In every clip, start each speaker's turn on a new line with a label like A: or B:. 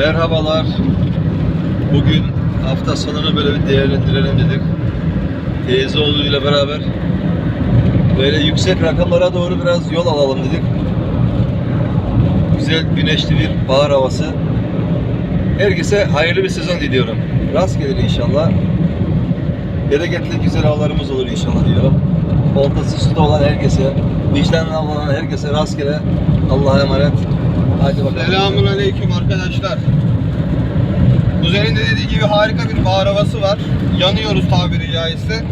A: Merhabalar. Bugün hafta sonunu böyle bir değerlendirelim dedik. Teyzeoğlu ile beraber böyle yüksek rakamlara doğru biraz yol alalım dedik. Güzel güneşli bir bahar havası. Herkese hayırlı bir sezon diliyorum. Rast gelir inşallah. Bereketli güzel havalarımız olur inşallah diyorum. Oltası suda olan herkese, vicdanına olan herkese rastgele Allah'a emanet. Hadi bakalım.
B: Selamun aleyküm arkadaşlar. Kuzenin de dediği gibi harika bir bahar havası var. Yanıyoruz tabiri caizse.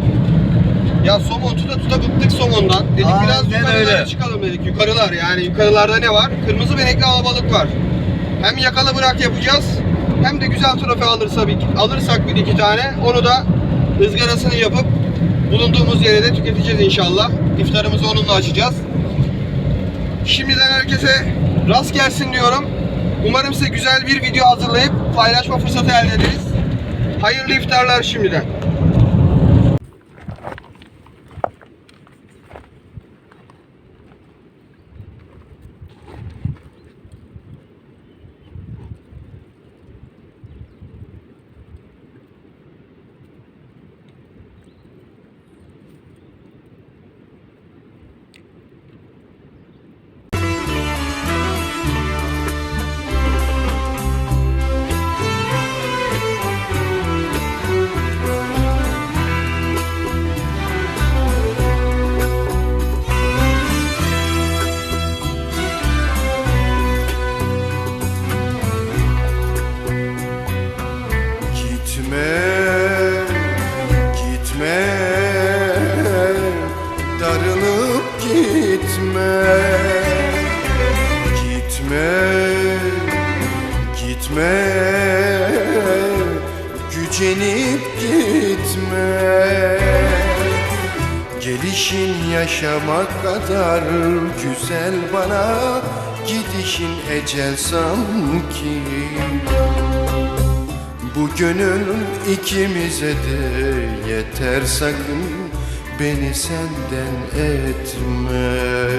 B: Ya somon tuta tuta bıktık somondan. Dedik
A: Aynen
B: biraz yukarılara
A: öyle.
B: çıkalım dedik. Yukarılar yani yukarılarda ne var? Kırmızı benekli alabalık var. Hem yakala bırak yapacağız. Hem de güzel trofe alırsa bir, alırsak bir iki tane onu da ızgarasını yapıp bulunduğumuz yere de tüketeceğiz inşallah. İftarımızı onunla açacağız. Şimdiden herkese rast gelsin diyorum. Umarım size güzel bir video hazırlayıp paylaşma fırsatı elde ederiz. Hayırlı iftarlar şimdiden.
C: Darılıp gitme. Gitme, gitme, gücenip gitme. Gelişin yaşamak kadar güzel bana Gidişin ecel sanki bu gönül ikimize de yeter sakın beni senden etme